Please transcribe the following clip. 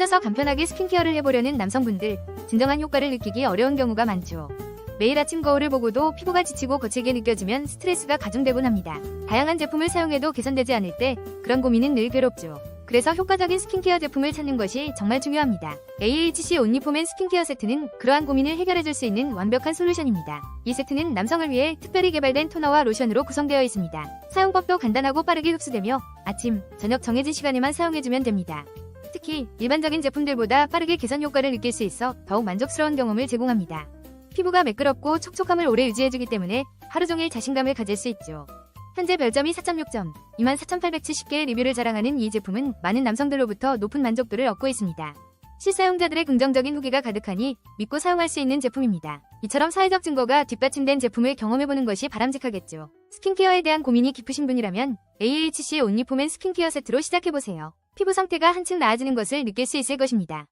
혼자서 간편하게 스킨케어를 해보려는 남성분들, 진정한 효과를 느끼기 어려운 경우가 많죠. 매일 아침 거울을 보고도 피부가 지치고 거칠게 느껴지면 스트레스가 가중되곤 합니다. 다양한 제품을 사용해도 개선되지 않을 때 그런 고민은 늘 괴롭죠. 그래서 효과적인 스킨케어 제품을 찾는 것이 정말 중요합니다. AHC 온리폼앤 스킨케어 세트는 그러한 고민을 해결해줄 수 있는 완벽한 솔루션입니다. 이 세트는 남성을 위해 특별히 개발된 토너와 로션으로 구성되어 있습니다. 사용법도 간단하고 빠르게 흡수되며 아침, 저녁 정해진 시간에만 사용해주면 됩니다. 특히 일반적인 제품들보다 빠르게 개선 효과를 느낄 수 있어 더욱 만족스러운 경험을 제공합니다. 피부가 매끄럽고 촉촉함을 오래 유지해주기 때문에 하루 종일 자신감을 가질 수 있죠. 현재 별점이 4.6점, 24,870개의 리뷰를 자랑하는 이 제품은 많은 남성들로부터 높은 만족도를 얻고 있습니다. 실사용자들의 긍정적인 후기가 가득하니 믿고 사용할 수 있는 제품입니다. 이처럼 사회적 증거가 뒷받침된 제품을 경험해보는 것이 바람직하겠죠. 스킨케어에 대한 고민이 깊으신 분이라면 AHC 온리폼앤 스킨케어 세트로 시작해보세요. 피부 상태가 한층 나아지는 것을 느낄 수 있을 것입니다.